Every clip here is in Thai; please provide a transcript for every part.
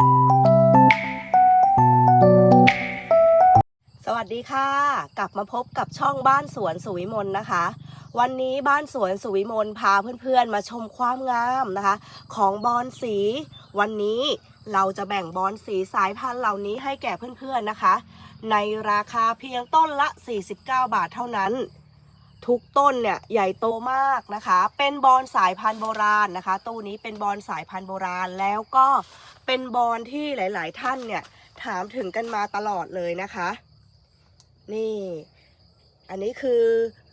สวัสดีค่ะ กลับมาพบกับช่องบ้านสวนสุวิมลนะคะ วันนี้บ้านสวนสุวิมลพาเพื่อนๆมาชมความงามนะคะ ของบอนสี วันนี้เราจะแบ่งบอนสีสายพันธุ์เหล่านี้ให้แก่เพื่อนๆนะคะ ในราคาเพียงต้นละ 49 บาทเท่านั้น ทุกต้นเนี่ยใหญ่โตมากนะคะ เป็นบอนสายพันธุ์โบราณนะคะ ตู้นี้เป็นบอนสายพันธุ์โบราณแล้วก็เป็นบอนที่หลาย ๆ ท่านเนี่ยถามถึงกันมาตลอดเลยนะคะ นี่ อันนี้คือ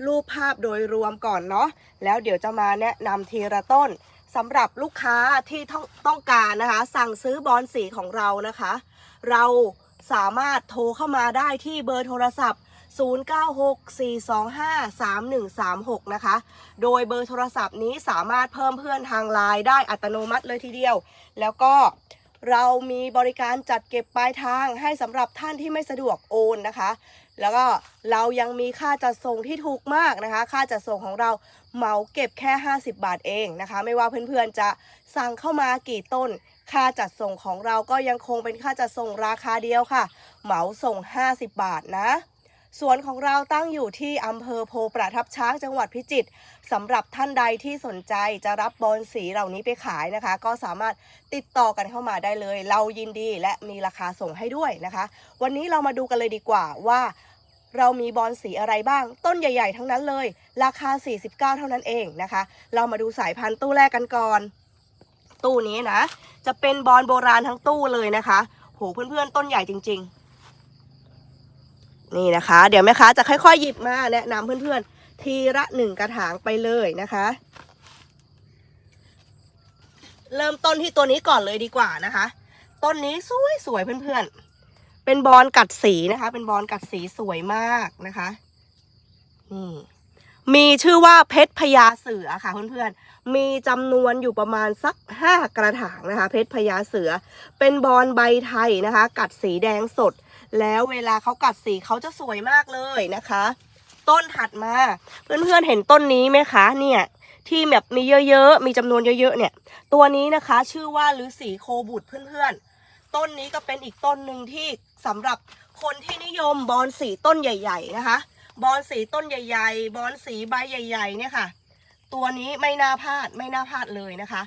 รูปภาพโดยรวมก่อนเนาะแล้วเดี๋ยวจะมาแนะนำทีละต้นสำหรับลูกค้าที่ต้องต้องการนะคะ สั่งซื้อบอนสีของเรานะคะ เราสามารถโทรเข้ามาได้ที่เบอร์โทรศัพท์ 0964253136 นะคะ โดยเบอร์โทรศัพท์นี้สามารถเพิ่มเพื่อนทางไลน์ได้อัตโนมัติเลยทีเดียว แล้วก็เรามีบริการจัดเก็บปลายทางให้สำหรับท่านที่ไม่สะดวกโอนนะคะ แล้วก็เรายังมีค่าจัดส่งที่ถูกมากนะคะ ค่าจัดส่งของเราเหมาเก็บแค่ 50 บาทเองนะคะ ไม่ว่าเพื่อนๆจะสั่งเข้ามากี่ต้น ค่าจัดส่งของเราก็ยังคงเป็นค่าจัดส่งราคาเดียวค่ะ เหมาส่ง 50 บาทนะ สวนของเราตั้งอยู่ที่อำเภอโพประทับช้างจังหวัดพิจิตรสำหรับท่านใดที่สนใจจะรับบอลสีเหล่านี้ไปขายนะคะ ก็สามารถติดต่อกันเข้ามาได้เลย เรายินดีและมีราคาส่งให้ด้วยนะคะ วันนี้เรามาดูกันเลยดีกว่าว่า เรามีบอลสีอะไรบ้าง ต้นใหญ่ ๆ ทั้งนั้นเลย ราคา 49 เท่านั้นเองนะคะ เรามาดูสายพันธุ์ตู้แรกกันก่อน ตู้นี้นะ จะเป็นบอลโบราณทั้งตู้เลยนะคะโหเพื่อนๆต้นใหญ่จริง ๆ นี่นะคะ เดี๋ยวแม่ค้าจะค่อยๆหยิบมาแนะนำเพื่อนๆ ทีละหนึ่งกระถางไปเลยนะคะ เริ่มต้นที่ตัวนี้ก่อนเลยดีกว่านะคะ ต้นนี้สวยๆเพื่อนๆ เป็นบอลกัดสีนะคะ เป็นบอลกัดสีสวยมากนะคะนี่มีชื่อว่าเพชรพญาเสือค่ะเพื่อนๆ มีจำนวนอยู่ประมาณสักห้ากระถางนะคะ เพชรพญาเสือ เป็นบอลใบไทยนะคะ กัดสีแดงสด แล้วเวลาเขากัดสีเขาจะสวยมากเลยนะคะ ต้นถัดมาเพื่อนๆเห็นต้นนี้ไหมคะเนี่ยที่แบบมีเยอะๆ มีจำนวนเยอะๆ เนี่ย ตัวนี้นะคะชื่อว่าฤาษีโคบุตรเพื่อนๆ ต้นนี้ก็เป็นอีกต้นหนึ่งที่สำหรับคนที่นิยมบอนสีต้นใหญ่ ๆ นะคะ บอนสีต้นใหญ่ ๆ บอนสีใบใหญ่ ๆ เนี่ยค่ะ ตัวนี้ไม่น่าพลาดไม่น่าพลาดเลยนะคะ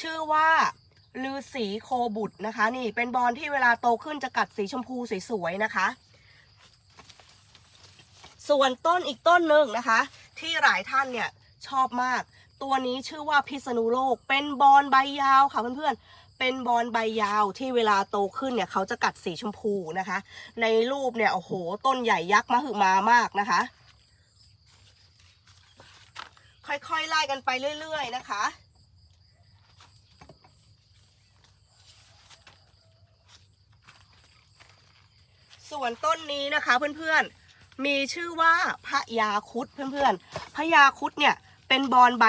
ชื่อว่า ลือสีโคบุตรนะคะ นี่เป็นบอลที่เวลาโตขึ้นจะกัดสีชมพูสวยๆนะคะ ส่วนต้นอีกต้นหนึ่งนะคะ ที่หลายท่านเนี่ยชอบมาก ตัวนี้ชื่อว่าพิษณุโลก เป็นบอลใบยาวค่ะเพื่อนๆ เป็นบอลใบยาวที่เวลาโตขึ้นเนี่ยเขาจะกัดสีชมพูนะคะ ในรูปเนี่ยโอ้โห ต้นใหญ่ยักษ์มหึมามากนะคะ ค่อยๆไล่กันไปเรื่อย ๆ นะคะ ส่วนต้นนี้นะคะเพื่อนๆ มีชื่อว่าพระยาคุดเพื่อนๆพระยาคุดเนี่ยเป็นบอลใบ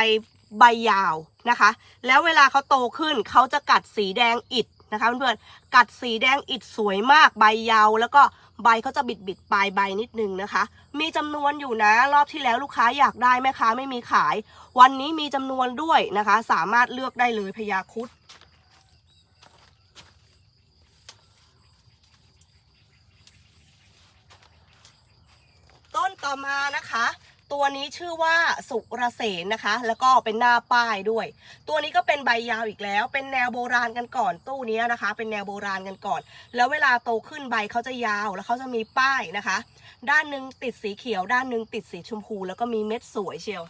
ใบยาวนะคะ แล้วเวลาเขาโตขึ้นเขาจะกัดสีแดงอิดนะคะเพื่อนๆ กัดสีแดงอิดสวยมากใบยาว แล้วก็ใบเขาจะบิดบิดๆปลายใบนิดนึงนะคะ มีจำนวนอยู่นะรอบที่แล้วลูกค้าอยากได้แม่ค้าไม่มีขาย วันนี้มีจำนวนด้วยนะคะ สามารถเลือกได้เลยพญาคุด ต่อมานะคะ ตัวนี้ชื่อว่าสุรเสนนะคะ แล้วก็เป็นหน้าป้ายด้วย ตัวนี้ก็เป็นใบยาวอีกแล้ว เป็นแนวโบราณกันก่อน ตู้นี้นะคะ เป็นแนวโบราณกันก่อน แล้วเวลาโตขึ้นใบเขาจะยาวแล้วเขาจะมีป้ายนะคะ ด้านหนึ่งติดสีเขียว ด้านหนึ่งติดสีชมพู แล้วก็มีเม็ดสวยเชียว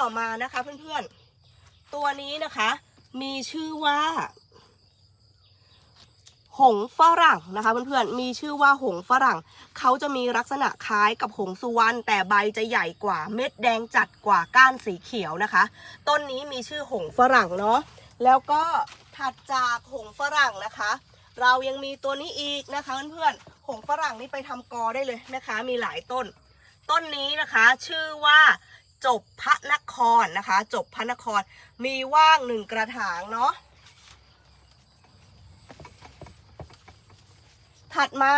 ต่อมานะคะเพื่อนๆ ตัวนี้นะคะ มีชื่อว่า หงฝรั่งนะคะเพื่อนๆ มีชื่อว่าหงฝรั่ง เขาจะมีลักษณะคล้ายกับหงสุวรรณแต่ใบจะใหญ่กว่าเม็ดแดงจัดกว่าก้านสีเขียวนะคะ ต้นนี้มีชื่อหงฝรั่งเนาะ แล้วก็ถัดจากหงฝรั่งนะคะ เรายังมีตัวนี้อีกนะคะเพื่อนๆ หงฝรั่งนี่ไปทำกอได้เลยนะคะ มีหลายต้น ต้นนี้นะคะชื่อว่า จบพระนครนะคะ จบพระนครมีว่างหนึ่งกระถางเนาะถัดมา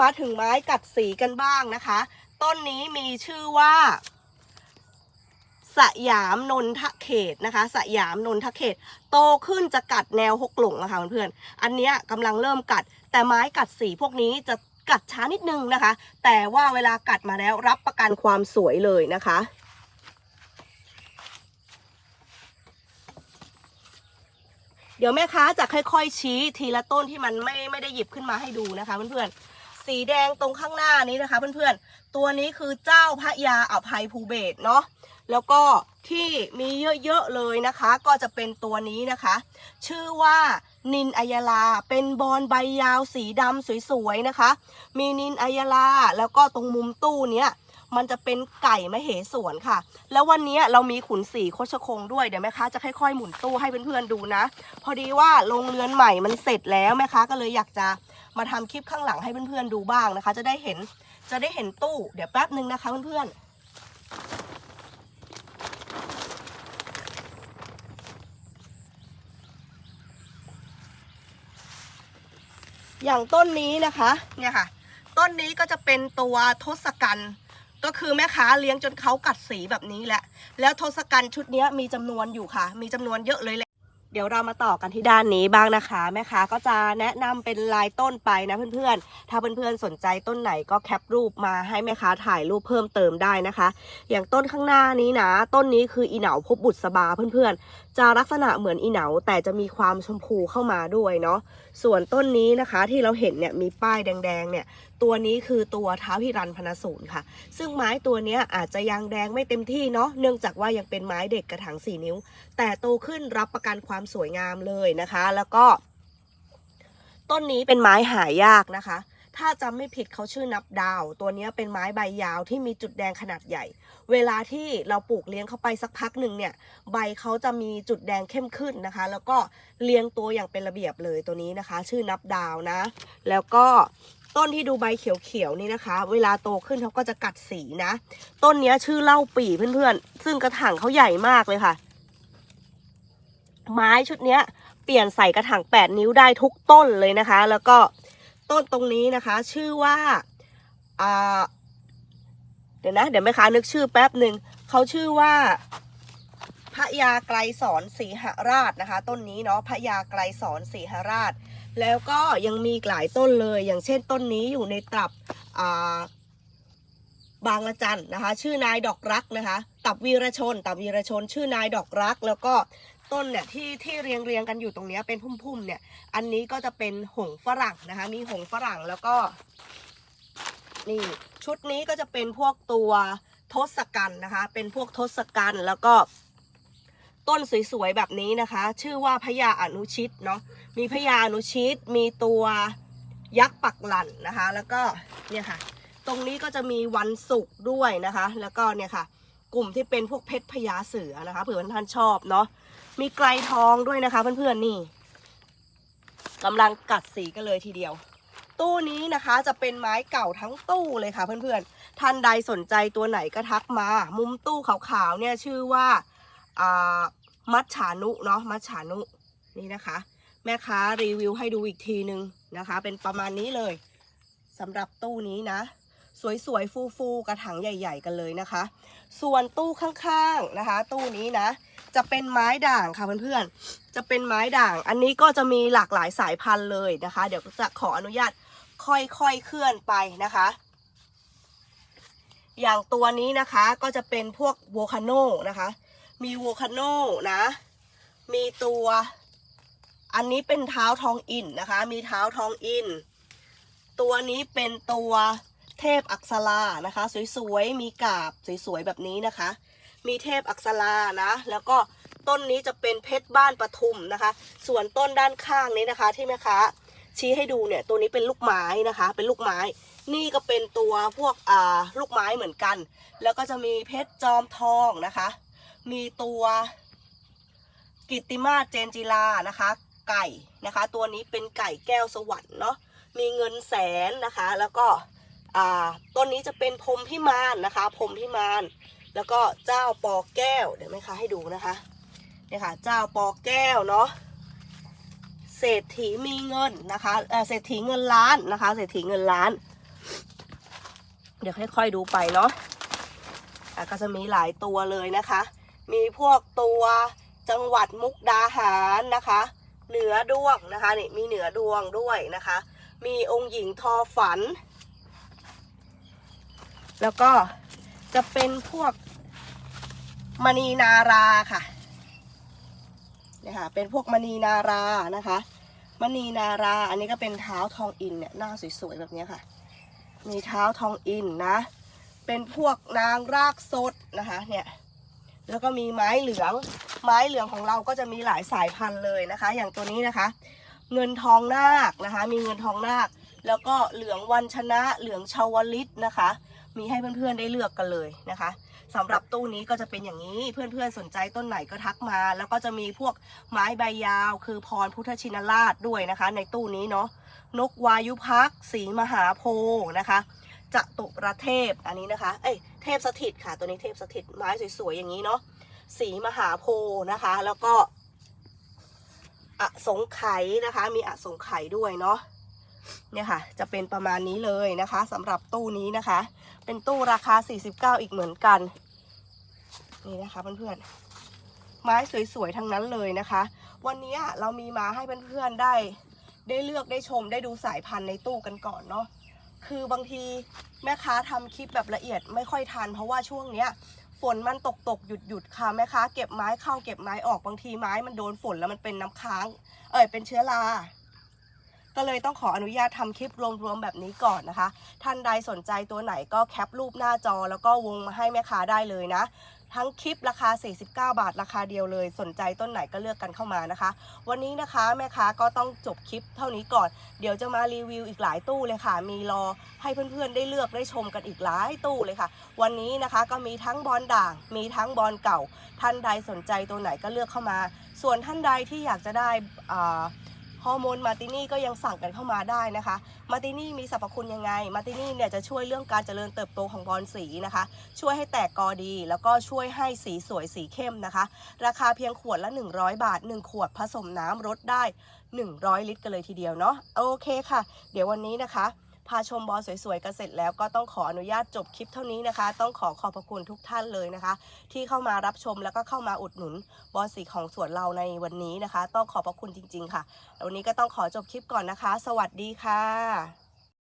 มาถึงไม้กัดสีกันบ้างนะคะ ต้นนี้มีชื่อว่า สยามนนทเขตนะคะ สยามนนทเขต โตขึ้นจะกัดแนวหกหลงนะคะเพื่อนๆอันเนี้ยกำลังเริ่มกัด แต่ไม้กัดสีพวกนี้จะกัดช้านิดนึงนะคะ แต่ว่าเวลากัดมาแล้วรับประกันความสวยเลยนะคะ เดี๋ยวแม่ค้าจะค่อยๆชี้ทีละต้นที่มันไม่ไม่ได้หยิบขึ้นมาให้ดูนะคะเพื่อนๆ สีแดงตรงข้างหน้านี้นะคะ เพื่อนๆ ตัวนี้คือเจ้าพระยาอภัยภูเบศเนาะ แล้วก็ที่มีเยอะๆเลยนะคะ ก็จะเป็นตัวนี้นะคะ ชื่อว่านินอัยลา เป็นบอลใบยาวสีดำสวยๆนะคะ มีนินอัยลาแล้วก็ตรงมุมตู้เนี้ย มันจะเป็นไก่มเหสวนค่ะ แล้ววันนี้เรามีขุนสีโคชคงด้วยเดี๋ยวแม่ค้าจะค่อยๆหมุนตู้ให้เพื่อนๆดูนะ พอดีว่าโรงเรือนใหม่มันเสร็จแล้วแม่ค้าก็เลยอยากจะมาทำคลิปข้างหลังให้เพื่อนๆดูบ้างนะคะ จะได้เห็นจะได้เห็นตู้เดี๋ยวแป๊บนึงนะคะเพื่อนๆอย่างต้นนี้นะคะเนี่ยค่ะ ต้นนี้ก็จะเป็นตัวทศกัณฐ์ ก็คือแม่ค้าเลี้ยงจนเขากัดสีแบบนี้แหละ แล้วทศกัณฐ์ชุดนี้มีจำนวนอยู่ค่ะ มีจำนวนเยอะเลยแหละ เดี๋ยวเรามาต่อกันที่ด้านนี้บ้างนะคะ แม่ค้าก็จะแนะนำเป็นลายต้นไปนะเพื่อนๆ ถ้าเพื่อนๆสนใจต้นไหนก็แคปรูปมาให้แม่ค้าถ่ายรูปเพิ่มเติมได้นะคะ อย่างต้นข้างหน้านี้นะ ต้นนี้คืออีเหนาพบบุตรสบาเพื่อนๆ จะลักษณะเหมือนอีเหนาแต่จะมีความชมพูเข้ามาด้วยเนาะ ส่วนต้นนี้นะคะที่เราเห็นเนี่ยมีป้ายแดงๆเนี่ย ตัวนี้คือตัวเท้าพิรันพนสูรค่ะ ซึ่งไม้ตัวนี้อาจจะยังแดงไม่เต็มที่เนาะเนื่องจากว่ายังเป็นไม้เด็กกระถางสี่นิ้ว แต่โตขึ้นรับประกันความสวยงามเลยนะคะ แล้วก็ ต้นนี้เป็นไม้หายากนะคะ ถ้าจำไม่ผิดเขาชื่อนับดาว ตัวนี้เป็นไม้ใบยาวที่มีจุดแดงขนาดใหญ่ เวลาที่เราปลูกเลี้ยงเข้าไปสักพักหนึ่งเนี่ย ใบเขาจะมีจุดแดงเข้มขึ้นนะคะ แล้วก็เรียงตัวอย่างเป็นระเบียบเลยตัวนี้นะคะ ชื่อนับดาวนะ แล้วก็ ต้นที่ดูใบเขียวๆนี่นะคะ เวลาโตขึ้นเขาก็จะกัดสีนะ ต้นนี้ชื่อเล่าปี่เพื่อนๆ ซึ่งกระถางเขาใหญ่มากเลยค่ะ ไม้ชุดนี้เปลี่ยนใส่กระถาง 8 นิ้วได้ทุกต้นเลยนะคะ แล้วก็ต้นตรงนี้นะคะ ชื่อว่าอ่าเดี๋ยวนะ เดี๋ยวแม่ค้านึกชื่อแป๊บหนึ่งเขาชื่อว่าพระยาไกลสอนสีหราชนะคะ ต้นนี้เนาะพระยาไกลสอนสีหราช แล้วก็ยังมีหลายต้นเลย อย่างเช่นต้นนี้อยู่ในตับบางละจันนะคะ ชื่อนายดอกรักนะคะ ตับวีรชน ตับวีรชน ชื่อนายดอกรัก แล้วก็ต้นเนี่ยที่ที่เรียงเรียงกันอยู่ตรงนี้เป็นพุ่มๆเนี่ย อันนี้ก็จะเป็นหงฝรั่งนะคะ มีหงฝรั่งแล้วก็ นี่ชุดนี้ก็จะเป็นพวกตัวทศกัณฐ์นะคะ เป็นพวกทศกัณฐ์แล้วก็ ต้นสวยๆแบบนี้นะคะ ชื่อว่าพญาอนุชิตเนาะมีพญาอนุชิต มีตัวยักษ์ปักหลั่นนะคะ แล้วก็เนี่ยค่ะ ตรงนี้ก็จะมีวันศุกร์ด้วยนะคะ แล้วก็เนี่ยค่ะ กลุ่มที่เป็นพวกเพชรพญาเสือนะคะเผื่อท่านชอบเนาะมีไกลทองด้วยนะคะเพื่อนๆนี่กำลังกัดสีกันเลยทีเดียว ตู้นี้นะคะจะเป็นไม้เก่าทั้งตู้เลยค่ะเพื่อนๆท่านใดสนใจตัวไหนก็ทักมา มุมตู้ขาวๆเนี่ยชื่อว่าอ่า มัจฉานุเนาะมัจฉานุนี่นะคะ แม่ค้ารีวิวให้ดูอีกทีนึงนะคะ เป็นประมาณนี้เลยสำหรับตู้นี้นะ สวยๆ ฟูๆ กระถางใหญ่ ๆ กันเลยนะคะ ส่วนตู้ข้างๆนะคะ ตู้นี้นะ จะเป็นไม้ด่างค่ะเพื่อนๆ จะเป็นไม้ด่าง อันนี้ก็จะมีหลากหลายสายพันธุ์เลยนะคะ เดี๋ยวจะขออนุญาตค่อยๆ เคลื่อนไปนะคะ อย่างตัวนี้นะคะก็จะเป็นพวกโวคาโนนะคะ มีโวคาโนนะ มีตัว อันนี้เป็นเท้าทองอินนะคะ มีเท้าทองอิน ตัวนี้เป็นตัวเทพอักษรานะคะ สวยๆ มีกาบสวยๆ แบบนี้นะคะ มีเทพอักษรานะ แล้วก็ต้นนี้จะเป็นเพชรบ้านปทุมนะคะ ส่วนต้นด้านข้างนี้นะคะที่แม่ค้าชี้ให้ดูเนี่ยตัวนี้เป็นลูกไม้นะคะ เป็นลูกไม้ นี่ก็เป็นตัวพวกอ่าลูกไม้เหมือนกัน แล้วก็จะมีเพชรจอมทองนะคะ มีตัวกิตติมาเจนจิลานะคะ ไก่นะคะ ตัวนี้เป็นไก่แก้วสวรรค์เนาะมีเงินแสนนะคะ แล้วก็อ่าต้นนี้จะเป็นพรมพิมานนะคะพรมพิมาน แล้วก็เจ้าปอแก้วเดี๋ยวแม่ค้าให้ดูนะคะเนี่ยค่ะเจ้าปอแก้วเนาะเศรษฐีมีเงินนะคะเศรษฐีเงินล้านนะคะ เศรษฐีเงินล้าน เดี๋ยวค่อยๆดูไปเนาะะก็จะมีหลายตัวเลยนะคะ มีพวกตัวจังหวัดมุกดาหารนะคะ เหนือดวงนะคะนี่มีเหนือดวงด้วยนะคะ มีองค์หญิงทอฝัน แล้วก็จะเป็นพวกมณีนาราค่ะเนี่ยค่ะเป็นพวกมณีนารานะคะมณีนารา อันนี้ก็เป็นเท้าทองอินเนี่ยหน้าสวยๆแบบนี้ค่ะ มีเท้าทองอินนะ เป็นพวกนางรากสดนะคะเนี่ย แล้วก็มีไม้เหลือง ไม้เหลืองของเราก็จะมีหลายสายพันธุ์เลยนะคะ อย่างตัวนี้นะคะ เงินทองนาคนะคะ มีเงินทองนาค แล้วก็เหลืองวันชนะ เหลืองชาวลิตนะคะ มีให้เพื่อนๆได้เลือกกันเลยนะคะสำหรับตู้นี้ก็จะเป็นอย่างนี้เพื่อนๆสนใจต้นไหนก็ทักมา แล้วก็จะมีพวกไม้ใบยาว คือพรพุทธชินราชด้วยนะคะ ในตู้นี้เนาะนกวายุพักสีมหาโพธิ์นะคะ จตุรเทพอันนี้นะคะ เอ้ยเทพสถิตค่ะ ตัวนี้เทพสถิตไม้สวยๆอย่างนี้เนาะสีมหาโพธิ์นะคะ แล้วก็อสงไขยนะคะ มีอสงไขยด้วยเนาะเนี่ยค่ะ จะเป็นประมาณนี้เลยนะคะสำหรับตู้นี้นะคะ เป็นตู้ราคา 49 อีกเหมือนกัน นี่นะคะเพื่อนๆไม้สวยๆทั้งนั้นเลยนะคะ วันนี้เรามีมาให้เพื่อนๆได้ ได้เลือกได้ชมได้ดูสายพันธุ์ในตู้กันก่อนเนาะ คือบางทีแม่ค้าทำคลิปแบบละเอียดไม่ค่อยทันเพราะว่าช่วงเนี้ยฝนมันตกตกหยุดหยุดค่ะแม่ค้าเก็บไม้เข้าเก็บไม้ออกบางทีไม้มันโดนฝนแล้วมันเป็นน้ำค้าง เอ่ยเป็นเชื้อราก็เลยต้องขออนุญาตทำคลิปรวมๆแบบนี้ก่อนนะคะ ท่านใดสนใจตัวไหนก็แคปรูปหน้าจอแล้วก็วงมาให้แม่ค้าได้เลยนะ ทั้งคลิปราคา 49 บาท ราคาเดียวเลย สนใจต้นไหนก็เลือกกันเข้ามานะคะ วันนี้นะคะแม่ค้าก็ต้องจบคลิปเท่านี้ก่อน เดี๋ยวจะมารีวิวอีกหลายตู้เลยค่ะ มีรอให้เพื่อนๆได้เลือกได้ชมกันอีกหลายตู้เลยค่ะ วันนี้นะคะก็มีทั้งบอลด่าง มีทั้งบอลเก่า ท่านใดสนใจตัวไหนก็เลือกเข้ามา ส่วนท่านใดที่อยากจะได้อ่า ฮอร์โมนมาตินี่ก็ยังสั่งกันเข้ามาได้นะคะ มาตินี่มีสรรพคุณยังไง มาตินี่เนี่ยจะช่วยเรื่องการเจริญเติบโตของบอลสีนะคะ ช่วยให้แตกกอดี แล้วก็ช่วยให้สีสวยสีเข้มนะคะ ราคาเพียงขวดละ 100 บาท 1 ขวดผสมน้ำรดได้ 100 ลิตรกันเลยทีเดียวเนาะโอเคค่ะ เดี๋ยววันนี้นะคะ พาชมบอลสวยๆกันเสร็จแล้วก็ต้องขออนุญาตจบคลิปเท่านี้นะคะ ต้องขอขอบพระคุณทุกท่านเลยนะคะ ที่เข้ามารับชมแล้วก็เข้ามาอุดหนุนบอลสีของสวนเราในวันนี้นะคะ ต้องขอบพระคุณจริง ๆ ค่ะแล้ววันนี้ก็ต้องขอจบคลิปก่อนนะคะ สวัสดีค่ะ